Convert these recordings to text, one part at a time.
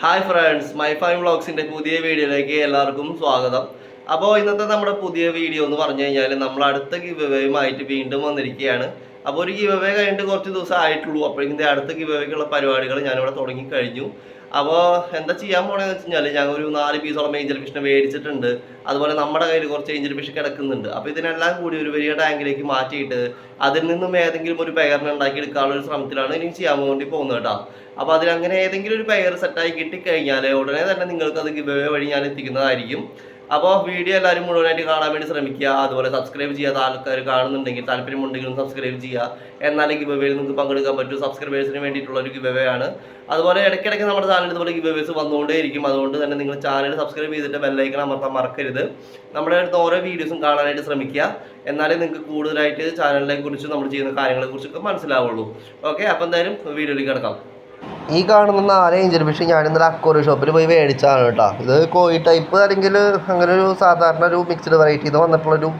Hi friends my fame വ്ളോഗ്സിന്റെ പുതിയ വീഡിയോയിലേക്ക് എല്ലാവർക്കും സ്വാഗതം. അപ്പോൾ ഇന്നത്തെ നമ്മുടെ പുതിയ വീഡിയോ എന്ന് പറഞ്ഞു കഴിഞ്ഞാൽ നമ്മൾ അടുത്ത ഗിവ് അവേയുമായിട്ട് വീണ്ടും വന്നിരിക്കുകയാണ്. അപ്പോൾ ഒരു ഗിവ് കഴിഞ്ഞിട്ട് കുറച്ച് ദിവസം ആയിട്ടുള്ളൂ അപ്പോഴേക്കും അടുത്ത ഗിവ് പരിപാടികൾ ഞാനിവിടെ തുടങ്ങി കഴിഞ്ഞു. അപ്പോൾ എന്താ ചെയ്യാൻ പോണെന്ന് വെച്ച് കഴിഞ്ഞാൽ ഞങ്ങൾ ഒരു നാല് പീസോളം ഏഞ്ചൽ ഫിഷിനെ മേടിച്ചിട്ടുണ്ട്. അതുപോലെ നമ്മുടെ കയ്യിൽ കുറച്ച് ഏഞ്ചൽ ഫിഷ് കിടക്കുന്നുണ്ട്. അപ്പോൾ ഇതിനെല്ലാം കൂടി ഒരു വലിയ ടാങ്കിലേക്ക് മാറ്റിയിട്ട് അതിൽ നിന്നും ഏതെങ്കിലും ഒരു പെയറിനെ ഉണ്ടാക്കി എടുക്കാനുള്ള ഒരു ശ്രമത്തിലാണ് ഇനി ചെയ്യാൻ വേണ്ടി പോകുന്നത് കേട്ടോ. അപ്പോൾ അതിലങ്ങനെ ഏതെങ്കിലും ഒരു പെയർ സെറ്റായി കിട്ടിക്കഴിഞ്ഞാൽ ഉടനെ തന്നെ നിങ്ങൾക്ക് അത് ഗിവ് വഴി ഞാൻ എത്തിക്കുന്നതായിരിക്കും. അപ്പോൾ വീഡിയോ എല്ലാവരും മുഴുവനായിട്ട് കാണാൻ വേണ്ടി ശ്രമിക്കുക. അതുപോലെ സബ്സ്ക്രൈബ് ചെയ്യാത്ത ആൾക്കാർ കാണുന്നുണ്ടെങ്കിൽ താല്പര്യമുണ്ടെങ്കിലും സബ്സ്ക്രൈബ് ചെയ്യുക. എന്നാലേ ഗിവ് അവേയിൽ നിങ്ങൾക്ക് പങ്കെടുക്കാൻ പറ്റും. സബ്സ്ക്രൈബേഴ്സിന് വേണ്ടിയിട്ടുള്ള ഒരു ഗിവ് ആണ്. അതുപോലെ ഇടയ്ക്കിടയ്ക്ക് നമ്മുടെ ചാനൽ ഇതുപോലെ ഗിവ് അവേസ് വന്നുകൊണ്ടേയിരിക്കും. അതുകൊണ്ട് തന്നെ നിങ്ങൾ ചാനൽ സബ്സ്ക്രൈബ് ചെയ്തിട്ട് ബെല്ലൈക്കൺ അമർത്താൻ മറക്കരുത്. നമ്മുടെ അടുത്ത് ഓരോ വീഡിയോസും കാണാനായിട്ട് ശ്രമിക്കുക. എന്നാലേ നിങ്ങൾക്ക് കൂടുതലായിട്ട് ചാനലിനെ കുറിച്ച് നമ്മൾ ചെയ്യുന്ന കാര്യങ്ങളെ കുറിച്ചൊക്കെ മനസ്സിലാവുള്ളൂ. ഓക്കെ അപ്പോൾ എന്തായാലും വീഡിയോയിലേക്ക് കിടക്കാം. ഈ കാണുന്ന നാല് ഏഞ്ചൽ ഫിഷ് ഞാൻ ഇന്നലെ അക്കോറി ഷോപ്പിൽ പോയി മേടിച്ചതാണ് കേട്ടോ. ഇത് കോഴി ടൈപ്പ് അല്ലെങ്കിൽ അങ്ങനെ ഒരു സാധാരണ ഒരു മിക്സ്ഡ് വെറൈറ്റി ഇത് വന്നിട്ടുള്ളൊരു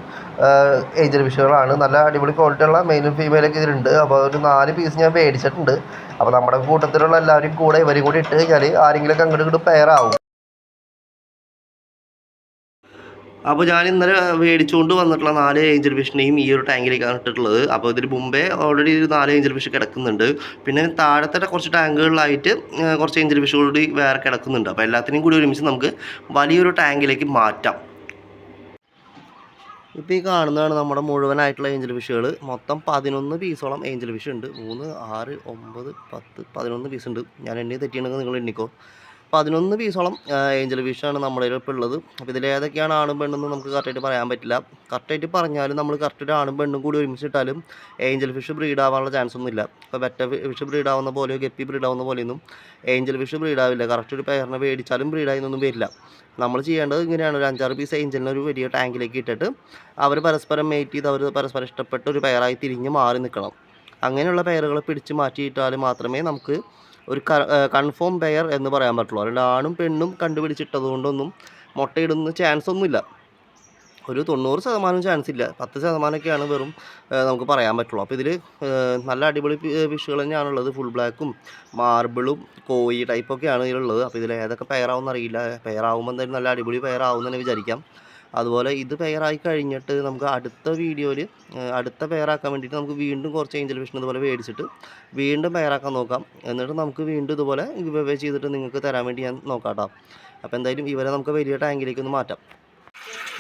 ഏഞ്ചൽ ഫിഷുകളാണ് നല്ല അടിപൊളി ക്വാളിറ്റി ഉള്ള മെയിനും ഫീമെയിലൊക്കെ ഇതിലുണ്ട്. അപ്പോൾ ഒരു നാല് പീസ് ഞാൻ മേടിച്ചിട്ടുണ്ട്. അപ്പോൾ നമ്മുടെ കൂട്ടത്തിലുള്ള എല്ലാവരും കൂടെ ഇവരും കൂടി ഇട്ട് കഴിഞ്ഞാൽ ആരെങ്കിലുമൊക്കെ അങ്ങോട്ട് ഇങ്ങോട്ട് പെയർ ആവും. അപ്പോൾ ഞാൻ ഇന്നലെ മേടിച്ചുകൊണ്ട് വന്നിട്ടുള്ള നാല് ഏഞ്ചൽ ഫിഷിനെയും ഈ ഒരു ടാങ്കിലേക്കാണ് ഇട്ടിട്ടുള്ളത്. അപ്പോൾ ഇതിന് മുമ്പേ ഓൾറെഡി ഒരു നാല് ഏഞ്ചൽ ഫിഷ് കിടക്കുന്നുണ്ട്. പിന്നെ താഴത്തെ കുറച്ച് ടാങ്കുകളിലായിട്ട് കുറച്ച് ഏഞ്ചൽ ഫിഷ് കൂടി വേറെ കിടക്കുന്നുണ്ട്. അപ്പോൾ എല്ലാത്തിനെയും കൂടി ഒരുമിച്ച് നമുക്ക് വലിയൊരു ടാങ്കിലേക്ക് മാറ്റാം. ഇപ്പോൾ ഈ കാണുന്നതാണ് നമ്മുടെ മുഴുവനായിട്ടുള്ള ഏഞ്ചൽ ഫിഷുകൾ മൊത്തം പതിനൊന്ന് പീസോളം ഏഞ്ചൽ ഫിഷ് ഉണ്ട്. മൂന്ന് ആറ് ഒമ്പത് പത്ത് പതിനൊന്ന് പീസ് ഉണ്ട്. ഞാൻ എണ്ണി തെറ്റിയാണെങ്കിൽ നിങ്ങൾ എണ്ണിക്കോ? പതിനൊന്ന് പീസോളം ഏഞ്ചൽ ഫിഷാണ് നമ്മുടെ ഇപ്പോൾ ഉള്ളത്. അപ്പോൾ ഇതിൽ ഏതൊക്കെയാണ് ആണും പെണ്ണെന്ന് നമുക്ക് കറക്റ്റായിട്ട് പറയാൻ പറ്റില്ല. കറക്റ്റായിട്ട് പറഞ്ഞാലും നമ്മൾ കറക്റ്റ് ഒരു ആണും പെണ്ണും കൂടി ഒരുമിച്ചിട്ടാലും ഏഞ്ചൽ ഫിഷ് ബ്രീഡ് ആവാനുള്ള ചാൻസ് ഒന്നുമില്ല ഇപ്പോൾ വെറ്റ ഫിഷ് ബ്രീഡ് ആവുന്ന പോലെയോ ഗപ്പി ബ്രീഡ് ആവുന്ന പോലെയൊന്നും ഏഞ്ചൽ ഫിഷ് ബ്രീഡ് ആവില്ല. കറക്റ്റ് ഒരു പെയറിനെ മേടിച്ചാലും ബ്രീഡായിന്നൊന്നും വരില്ല. നമ്മൾ ചെയ്യേണ്ടത് ഇങ്ങനെയാണ്. ഒരു അഞ്ചാറ് പീസ് ഏഞ്ചലിനെ ഒരു വലിയ ടാങ്കിലേക്ക് ഇട്ടിട്ട് അവർ പരസ്പരം മേറ്റ് ചെയ്ത് അവർ പരസ്പരം ഇഷ്ടപ്പെട്ട ഒരു പെയറായി തിരിഞ്ഞ് മാറി നിൽക്കണം അങ്ങനെയുള്ള പെയറുകളെ പിടിച്ച് മാറ്റിയിട്ടാൽ മാത്രമേ നമുക്ക് ഒരു കൺഫേം പെയർ എന്ന് പറയാൻ പറ്റുള്ളൂ. അല്ലാണ്ട് ആണും പെണ്ണും കണ്ടുപിടിച്ചിട്ടത് കൊണ്ടൊന്നും മുട്ടയിടുന്ന ചാൻസ് ഒന്നുമില്ല. ഒരു തൊണ്ണൂറ് ശതമാനം ചാൻസ് ഇല്ല. പത്ത് ശതമാനമൊക്കെയാണ് വെറും നമുക്ക് പറയാൻ പറ്റുള്ളൂ. അപ്പോൾ ഇതിൽ നല്ല അടിപൊളി ഫിഷുകൾ തന്നെയാണുള്ളത് ഫുൾ ബ്ലാക്കും മാർബിളും കോയി ടൈപ്പൊക്കെയാണ് ഇതിലുള്ളത്. അപ്പോൾ ഇതിൽ ഏതൊക്കെ പെയറാവുമെന്ന് അറിയില്ല. പെയറാവുമ്പോൾ എന്തായാലും നല്ല അടിപൊളി പെയറാവും തന്നെ വിചാരിക്കാം. അതുപോലെ ഇത് പെയറായി കഴിഞ്ഞിട്ട് നമുക്ക് അടുത്ത വീഡിയോയിൽ അടുത്ത പെയറാക്കാൻ വേണ്ടിയിട്ട് നമുക്ക് വീണ്ടും കുറച്ച് ഏഞ്ചൽ ഫിഷിന് ഇതുപോലെ മേടിച്ചിട്ട് വീണ്ടും പെയറാക്കാൻ നോക്കാം. എന്നിട്ട് നമുക്ക് വീണ്ടും ഇതുപോലെ ഗിവ് ചെയ്തിട്ട് നിങ്ങൾക്ക് തരാൻ വേണ്ടി ഞാൻ നോക്കാം കേട്ടോ അപ്പോൾ എന്തായാലും ഇവരെ നമുക്ക് വലിയ ടാങ്കിലേക്ക് ഒന്ന് മാറ്റാം.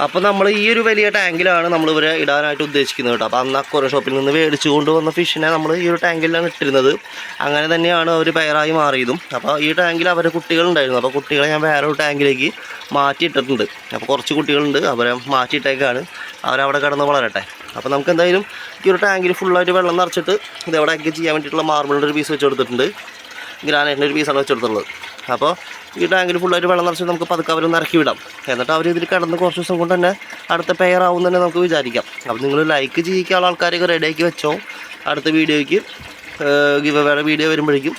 അപ്പോൾ നമ്മൾ ഈ ഒരു വലിയ ടാങ്കിലാണ് നമ്മൾ ഇവരെ ഇടാനായിട്ട് ഉദ്ദേശിക്കുന്നത് കേട്ടോ. അപ്പോൾ അന്ന് അക്വറ ഷോപ്പിൽ നിന്ന് മേടിച്ചു കൊണ്ടുവന്ന ഫിഷിനെ നമ്മൾ ഈ ഒരു ടാങ്കിലാണ് ഇട്ടിരുന്നത്. അങ്ങനെ തന്നെയാണ് അവർ പെയറായി മാറിയതും. അപ്പോൾ ഈ ടാങ്കിൽ അവരുടെ കുട്ടികളുണ്ടായിരുന്നു. അപ്പോൾ കുട്ടികളെ ഞാൻ വേറെ ഒരു ടാങ്കിലേക്ക് മാറ്റിയിട്ടിട്ടുണ്ട്. അപ്പോൾ കുറച്ച് കുട്ടികളുണ്ട് അവരെ മാറ്റിയിട്ടേക്കാണ്. അവരവിടെ കിടന്ന് വളരട്ടെ. അപ്പോൾ നമുക്ക് എന്തായാലും ഈ ഒരു ടാങ്കിൽ ഫുള്ളായിട്ട് വെള്ളം നിറച്ചിട്ട് ഇതെവിടെ ഒക്കെ ചെയ്യാൻ വേണ്ടിയിട്ടുള്ള മാർബിളിന്റെ ഒരു പീസ് വെച്ച് കൊടുത്തിട്ടുണ്ട്. ഗ്രാനൈറ്റിന്റെ ഒരു പീസാണ് വെച്ചെടുത്തുള്ളത് അപ്പോൾ ഈ ടാങ്കിൽ ഫുള്ളായിട്ട് വെള്ളം നിറച്ച് നമുക്ക് പതുക്കെ അവരൊന്ന് ഇറക്കി വിടാം എന്നിട്ട് അവർ ഇതിൽ കിടന്ന് കുറച്ച് ദിവസം കൊണ്ട് തന്നെ അടുത്ത പെയർ ആവും തന്നെ നമുക്ക് വിചാരിക്കാം. അപ്പോൾ നിങ്ങൾ ലൈക്ക് ചെയ്യിക്കാനുള്ള ആൾക്കാരൊക്കെ റെഡിയാക്കി വെച്ചോ. അടുത്ത വീഡിയോയ്ക്ക് ഗിവ് വേറെ വീഡിയോ വരുമ്പോഴേക്കും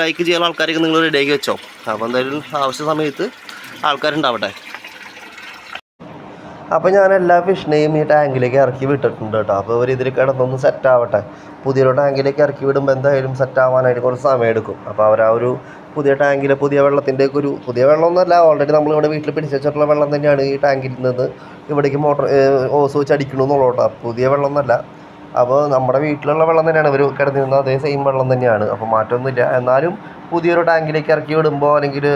ലൈക്ക് ചെയ്യാനുള്ള ആൾക്കാരൊക്കെ നിങ്ങൾ റെഡിയാക്കി വെച്ചോ. അപ്പോൾ എന്തായാലും ആവശ്യ സമയത്ത് ആൾക്കാരുണ്ടാവട്ടെ. അപ്പോൾ ഞാൻ എല്ലാ ഫിഷിനെയും ഈ ടാങ്കിലേക്ക് ഇറക്കി വിട്ടിട്ടുണ്ട് കേട്ടോ അപ്പോൾ അവർ ഇതിൽ കിടന്നൊന്ന് സെറ്റ് ആവട്ടെ. പുതിയൊരു ടാങ്കിലേക്ക് ഇറക്കി വിടുമ്പോൾ എന്തായാലും സെറ്റ് ആവാനായിട്ട് കുറച്ച് സമയം എടുക്കും. അപ്പോൾ അവർ ആ ഒരു പുതിയ ടാങ്കിൽ പുതിയ വെള്ളത്തിന്റെ ഒരു പുതിയ വെള്ളമൊന്നുമല്ല ഓൾറെഡി നമ്മൾ ഇവിടെ വീട്ടിൽ പിടിച്ച് വെച്ചിട്ടുള്ള വെള്ളം തന്നെയാണ് ഈ ടാങ്കിൽ നിന്ന് ഇവിടേക്ക് മോട്ടർ ഓസ് വെച്ച് അടിക്കണമെന്നുള്ളൂ കേട്ടോ പുതിയ വെള്ളമൊന്നുമല്ല. അപ്പോൾ നമ്മുടെ വീട്ടിലുള്ള വെള്ളം തന്നെയാണ് ഇവർ കിടന്നിരുന്നത്. അതേ സെയിം വെള്ളം തന്നെയാണ്. അപ്പോൾ മാറ്റമൊന്നുമില്ല. എന്നാലും പുതിയൊരു ടാങ്കിലേക്ക് ഇറക്കി വിടുമ്പോൾ അല്ലെങ്കിൽ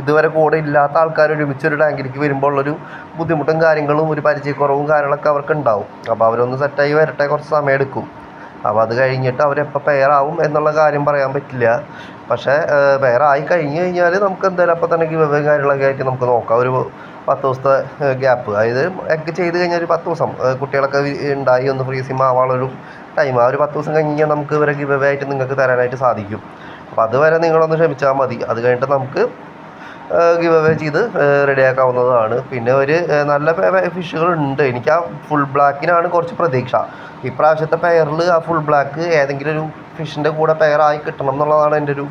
ഇതുവരെ കൂടെ ഇല്ലാത്ത ആൾക്കാർ ഒരുമിച്ചൊരു ടാങ്കിലേക്ക് വരുമ്പോൾ ഉള്ളൊരു ബുദ്ധിമുട്ടും കാര്യങ്ങളും ഒരു പരിചയക്കുറവും കാര്യങ്ങളൊക്കെ അവർക്ക് ഉണ്ടാവും. അപ്പോൾ അവരൊന്ന് സെറ്റായി വരട്ടെ കുറച്ച് സമയം എടുക്കും. അപ്പോൾ അത് കഴിഞ്ഞിട്ട് അവരെപ്പോൾ പെയറാവും എന്നുള്ള കാര്യം പറയാൻ പറ്റില്ല. പക്ഷേ പെയറായി കഴിഞ്ഞ് കഴിഞ്ഞാൽ നമുക്ക് എന്തായാലും അപ്പോൾ തന്നെ ഗിവ് കാര്യങ്ങളൊക്കെ ആയിട്ട് നമുക്ക് നോക്കാം. ഒരു പത്ത് ദിവസത്തെ ഗ്യാപ്പ് അതായത് എഗ് ചെയ്ത് കഴിഞ്ഞാൽ ഒരു പത്ത് ദിവസം കുട്ടികളൊക്കെ ഉണ്ടായി ഒന്ന് ഫ്രീസിമാവാനുള്ളൊരു ടൈം ആ ഒരു പത്ത് ദിവസം കഴിഞ്ഞ് കഴിഞ്ഞാൽ നമുക്ക് ഇവരെ ഗിവ് ആയിട്ട് നിങ്ങൾക്ക് തരാനായിട്ട് സാധിക്കും. അപ്പോൾ അതുവരെ നിങ്ങളൊന്ന് ക്ഷമിച്ചാൽ മതി. അത് കഴിഞ്ഞിട്ട് നമുക്ക് ഗിവ് അവേ ചെയ്ത് റെഡിയാക്കാവുന്നതാണ്. പിന്നെ ഒരു നല്ല ഫിഷുകളുണ്ട്. എനിക്ക് ആ ഫുൾ ബ്ലാക്കിനാണ് കുറച്ച് പ്രതീക്ഷ. ഇപ്രാവശ്യത്തെ പെയറിൽ ആ ഫുൾ ബ്ലാക്ക് ഏതെങ്കിലും ഒരു ഫിഷിന്റെ കൂടെ പെയറായി കിട്ടണം എന്നുള്ളതാണ് എന്റെ ഒരു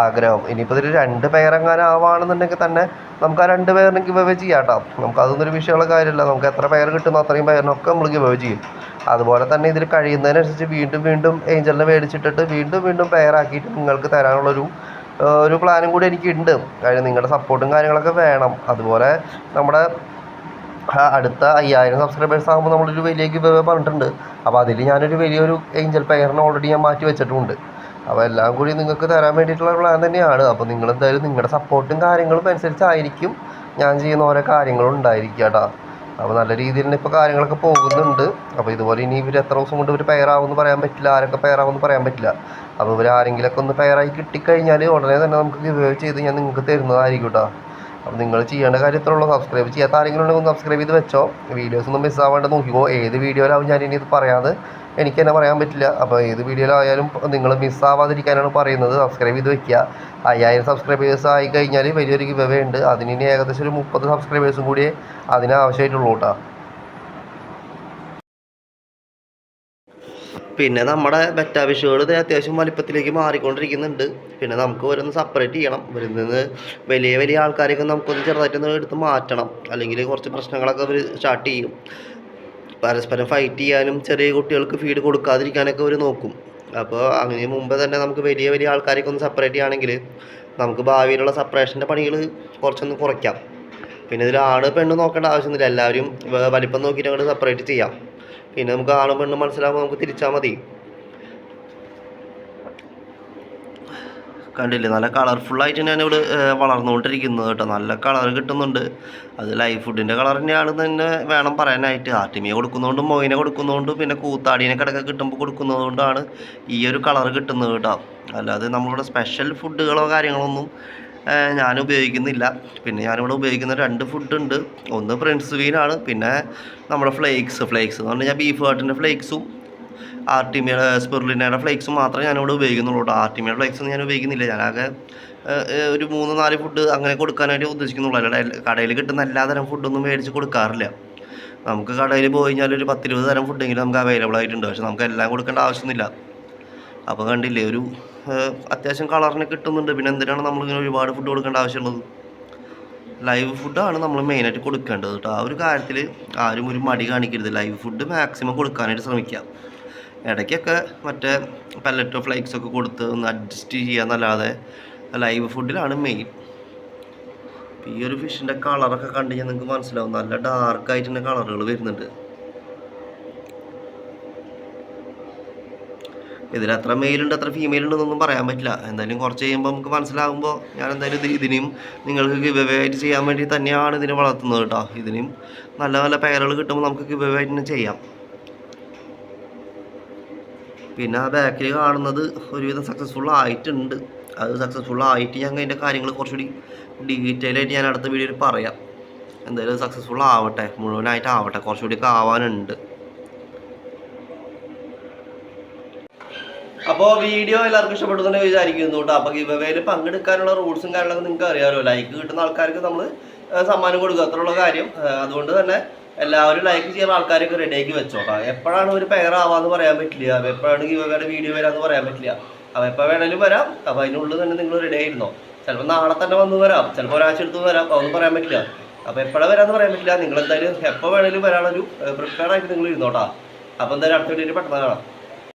ആഗ്രഹം. ഇനിയിപ്പോൾ ഇതിൽ രണ്ട് പെയറെങ്ങാനും ആവുകയാണെന്നുണ്ടെങ്കിൽ തന്നെ നമുക്ക് ആ രണ്ട് പെയറിന് ഗിവ് അവേ ചെയ്യാം കേട്ടോ. നമുക്ക് അതൊന്നും ഒരു വിഷയമുള്ള കാര്യമില്ല. നമുക്ക് എത്ര പെയർ കിട്ടുന്നു അത്രയും പെയറിനൊക്കെ നമ്മൾ ഗിവ് അവേ ചെയ്യും. അതുപോലെ തന്നെ ഇതിൽ കഴിയുന്നതിനനുസരിച്ച് വീണ്ടും വീണ്ടും ഏഞ്ചലിനെ മേടിച്ചിട്ടിട്ട് വീണ്ടും വീണ്ടും പെയറാക്കിയിട്ട് നിങ്ങൾക്ക് തരാനുള്ളൊരു ഒരു പ്ലാനും കൂടി എനിക്കുണ്ട്. കാര്യം നിങ്ങളുടെ സപ്പോർട്ടും കാര്യങ്ങളൊക്കെ വേണം. അതുപോലെ നമ്മുടെ അടുത്ത അയ്യായിരം സബ്സ്ക്രൈബേഴ്സ് ആകുമ്പോൾ നമ്മളൊരു വലിയ ഗിവ് പറഞ്ഞിട്ടുണ്ട്. അപ്പോൾ അതിൽ ഞാനൊരു വലിയൊരു ഏഞ്ചൽ പെയറിനെ ഓൾറെഡി ഞാൻ മാറ്റി വെച്ചിട്ടുണ്ട്. അപ്പോൾ എല്ലാം കൂടി നിങ്ങൾക്ക് തരാൻ വേണ്ടിയിട്ടുള്ള പ്ലാൻ തന്നെയാണ്. അപ്പോൾ നിങ്ങൾ എന്തായാലും നിങ്ങളുടെ സപ്പോർട്ടും കാര്യങ്ങളും അനുസരിച്ചായിരിക്കും ഞാൻ ചെയ്യുന്ന ഓരോ കാര്യങ്ങളും ഉണ്ടായിരിക്കുക കേട്ടോ. അപ്പോൾ നല്ല രീതിയിൽ തന്നെ ഇപ്പോൾ കാര്യങ്ങളൊക്കെ പോകുന്നുണ്ട്. അപ്പോൾ ഇതുപോലെ ഇനി ഇവർ എത്ര ദിവസം കൊണ്ട് ഇവർ പെയറാവുമെന്ന് പറയാൻ പറ്റില്ല. ആരൊക്കെ പെയറാവുമെന്ന് പറയാൻ പറ്റില്ല. അപ്പോൾ ഇവർ ആരെങ്കിലുമൊക്കെ ഒന്ന് പെയറായി കിട്ടിക്കഴിഞ്ഞാൽ ഉടനെ തന്നെ നമുക്ക് ഗിവ് ചെയ്ത് ഞാൻ നിങ്ങൾക്ക് തരുന്നതായിരിക്കും കേട്ടോ അപ്പോൾ നിങ്ങൾ ചെയ്യേണ്ട കാര്യം ഇത്ര ഉള്ളൂ. സബ്സ്ക്രൈബ് ചെയ്യാത്ത ആരെങ്കിലും ഉണ്ടെങ്കിൽ ഒന്ന് സബ്സ്ക്രൈബ് ചെയ്ത് വെച്ചോ. വീഡിയോസ് ഒന്നും മിസ്സാവാണ്ട് നോക്കിക്കോ. ഏത് വീഡിയോയിലാവും ഞാൻ ഇനി ഇത് പറയാതെ. എനിക്ക് തന്നെ പറയാൻ പറ്റില്ല. അപ്പോൾ ഏത് വീഡിയോയിലായാലും നിങ്ങൾ മിസ്സാവാതിരിക്കാനാണ് പറയുന്നത്. സബ്സ്ക്രൈബ് ചെയ്ത് വെക്കുക. അയ്യായിരം സബ്സ്ക്രൈബേഴ്സ് ആയി കഴിഞ്ഞാൽ വലിയൊരു ഗിവ് ഉണ്ട്. അതിന് ഇനി ഏകദേശം ഒരു മുപ്പത് സബ്സ്ക്രൈബേഴ്സും കൂടി അതിനാവശ്യമായിട്ടുള്ളൂ കേട്ടോ പിന്നെ നമ്മുടെ ബെറ്റാവിഷുകൾ അത്യാവശ്യം വലിപ്പത്തിലേക്ക് മാറിക്കൊണ്ടിരിക്കുന്നുണ്ട്. പിന്നെ നമുക്ക് ഓരോന്ന് സെപ്പറേറ്റ് ചെയ്യണം. ഇവരിൽ നിന്ന് വലിയ വലിയ ആൾക്കാരെയൊക്കെ നമുക്കൊന്ന് ചെറുതായിട്ടൊന്ന് എടുത്ത് മാറ്റണം. അല്ലെങ്കിൽ കുറച്ച് പ്രശ്നങ്ങളൊക്കെ അവർ സ്റ്റാർട്ട് ചെയ്യും. പരസ്പരം ഫൈറ്റ് ചെയ്യാനും ചെറിയ കുട്ടികൾക്ക് ഫീഡ് കൊടുക്കാതിരിക്കാനൊക്കെ അവർ നോക്കും. അപ്പോൾ അങ്ങനെ മുമ്പ് തന്നെ നമുക്ക് വലിയ വലിയ ആൾക്കാരെയൊക്കെ ഒന്ന് സെപ്പറേറ്റ് ചെയ്യുകയാണെങ്കിൽ നമുക്ക് ഭാവിയിലുള്ള സെപ്പറേഷന്റെ പണികൾ കുറച്ചൊന്ന് കുറയ്ക്കാം. പിന്നെ ഇതിൽ ആണ് പെണ്ണ് നോക്കേണ്ട ആവശ്യമൊന്നുമില്ല. എല്ലാവരും വലിപ്പം നോക്കിയിട്ട് അങ്ങോട്ട് സെപ്പറേറ്റ് ചെയ്യാം. പിന്നെ നമുക്ക് ആണും പെണ്ണും മനസ്സിലാകുമ്പോൾ നമുക്ക് തിരിച്ചാൽ മതി. കണ്ടില്ലേ? നല്ല കളർഫുള്ളായിട്ട് ഇവിടെ വളർന്നുകൊണ്ടിരിക്കുന്നത് കേട്ടോ. നല്ല കളർ കിട്ടുന്നുണ്ട്. അത് ലൈഫ് ഫുഡിന്റെ കളർ തന്നെയാണ് തന്നെ വേണം പറയാനായിട്ട്. ആർട്ടിമിയെ കൊടുക്കുന്നതുകൊണ്ടും മൊയിനെ കൊടുക്കുന്നതുകൊണ്ടും പിന്നെ കൂത്താടീനെ കിടക്കെ കിട്ടുമ്പോൾ കൊടുക്കുന്നതുകൊണ്ടാണ് ഈ ഒരു കളർ കിട്ടുന്നത് കേട്ടോ. അല്ലാതെ നമ്മളിവിടെ സ്പെഷ്യൽ ഫുഡുകളോ കാര്യങ്ങളൊന്നും ഞാൻ ഉപയോഗിക്കുന്നില്ല. പിന്നെ ഞാനിവിടെ ഉപയോഗിക്കുന്ന രണ്ട് ഫുഡുണ്ട് ഒന്ന് പ്രിൻസ് വീനാണ് പിന്നെ നമ്മുടെ ഫ്ലേക്സ് ഫ്ലേക്സ് എന്ന് പറഞ്ഞാൽ ബീഫ് കാട്ടിന്റെ ഫ്ലേക്സും ആർട്ടിമിയുടെ സ്പെർലിനയുടെ ഫ്ലേക്സ് മാത്രമേ ഞാനിവിടെ ഉപയോഗിക്കുന്നുള്ളൂ കേട്ടോ. ആർട്ടിമിയുടെ ഫ്ലേക്സ് ഞാൻ ഉപയോഗിക്കുന്നില്ല. ഞാനാകെ ഒരു മൂന്ന് നാല് ഫുഡ് അങ്ങനെ കൊടുക്കാനായിട്ട് ഉദ്ദേശിക്കുന്നുള്ളൂ. അല്ലാതെ കടയിൽ കിട്ടുന്ന എല്ലാതരം ഫുഡൊന്നും മേടിച്ച് കൊടുക്കാറില്ല. നമുക്ക് കടയിൽ പോയി കഴിഞ്ഞാൽ ഒരു പത്തിരുപത് തരം ഫുഡെങ്കിലും നമുക്ക് അവൈലബിൾ ആയിട്ടുണ്ട്. പക്ഷെ നമുക്ക് എല്ലാം കൊടുക്കേണ്ട ആവശ്യമൊന്നുമില്ല. അപ്പോൾ കണ്ടില്ലേ ഒരു അത്യാവശ്യം കളറിന് കിട്ടുന്നുണ്ട്. പിന്നെ എന്തിനാണ് നമ്മളിങ്ങനെ ഒരുപാട് ഫുഡ് കൊടുക്കേണ്ട ആവശ്യമുള്ളത്? ലൈവ് ഫുഡാണ് നമ്മൾ മെയിനായിട്ട് കൊടുക്കേണ്ടത് കേട്ടോ. ആ ഒരു കാര്യത്തിൽ ആരും ഒരു മടി കാണിക്കരുത്. ലൈവ് ഫുഡ് മാക്സിമം കൊടുക്കാനായിട്ട് ശ്രമിക്കുക. ഇടയ്ക്കൊക്കെ മറ്റേ പല്ലറ്റോ ഫ്ലൈക്സൊക്കെ കൊടുത്ത് ഒന്ന് അഡ്ജസ്റ്റ് ചെയ്യാന്നല്ലാതെ ലൈവ് ഫുഡിലാണ് മെയിൻ ഈ ഒരു ഫിഷിന്റെ കളറൊക്കെ കണ്ടു കഴിഞ്ഞാൽ നിങ്ങൾക്ക് മനസ്സിലാവും. നല്ല ഡാർക്കായിട്ട് തന്നെ കളറുകൾ വരുന്നുണ്ട്. ഇതിൽ എത്ര മെയിലുണ്ട് എത്ര ഫീമെയിൽ ഉണ്ടെന്നൊന്നും പറയാൻ പറ്റില്ല. എന്തായാലും കുറച്ച് കഴിയുമ്പോൾ നമുക്ക് മനസ്സിലാകുമ്പോൾ ഞാൻ എന്തായാലും ഇത് ഇതിനെയും നിങ്ങൾക്ക് ഗിബവായിട്ട് ചെയ്യാൻ വേണ്ടി തന്നെയാണ് ഇതിനെ വളർത്തുന്നത് കേട്ടോ. ഇതിനും നല്ല നല്ല പേരുകൾ കിട്ടുമ്പോൾ നമുക്ക് ഗിബവായിട്ട് തന്നെ ചെയ്യാം. പിന്നെ ആ ബാക്കിൽ കാണുന്നത് ഒരുവിധം സക്സസ്ഫുൾ ആയിട്ടുണ്ട്. അത് സക്സസ്ഫുൾ ആയിട്ട് ഞാൻ അതിന്റെ കാര്യങ്ങൾ കുറച്ചുകൂടി ഡീറ്റെയിൽ ആയിട്ട് ഞാൻ അടുത്ത വീഡിയോയിൽ പറയാം. എന്തായാലും സക്സസ്ഫുൾ ആവട്ടെ മുഴുവനായിട്ട് ആവട്ടെ കുറച്ചുകൂടി ഒക്കെ ആവാനുണ്ട്. അപ്പോൾ വീഡിയോ എല്ലാവർക്കും ഇഷ്ടപ്പെട്ടു തന്നെ വിചാരിക്കുന്നു കേട്ടോ അപ്പോൾ ഗിവവേയിൽ പങ്കെടുക്കാനുള്ള റൂൾസും കാര്യങ്ങളൊക്കെ നിങ്ങൾക്ക് അറിയാമല്ലോ ലൈക്ക് കിട്ടുന്ന ആൾക്കാർക്ക് നമ്മൾ സമ്മാനം കൊടുക്കുക അത്രയുള്ള കാര്യം. അതുകൊണ്ട് തന്നെ എല്ലാവരും ലൈക്ക് ചെയ്യുന്ന ആൾക്കാരൊക്കെ റെഡിയാക്കി വെച്ചോട്ടാ എപ്പോഴാണ് ഒരു പെയർ ആവാന്ന് പറയാൻ പറ്റില്ല. എപ്പോഴാണ് ഗീവയുടെ വീഡിയോ വരാന്ന് പറയാൻ പറ്റില്ല. അപ്പോൾ എപ്പോൾ വേണേലും വരാം. അപ്പോൾ അതിനുള്ളിൽ തന്നെ നിങ്ങൾ റെഡി ആയിരുന്നോ? ചിലപ്പോൾ നാളെ തന്നെ വന്ന് വരാം. ചിലപ്പോൾ ഒരാഴ്ച എടുത്ത് വരാം. അതൊന്നും പറയാൻ പറ്റില്ല. അപ്പോൾ എപ്പോഴാ വരാന്ന് പറയാൻ പറ്റില്ല. നിങ്ങൾ എന്തായാലും എപ്പോൾ വേണേലും വരാനൊരു പ്രിപ്പയർ ആയിട്ട് നിങ്ങൾ ഇരുന്നോട്ടാ. അപ്പോൾ എന്തായാലും അടുത്ത വീട്ടിൽ പെട്ടെന്ന് കാണാം.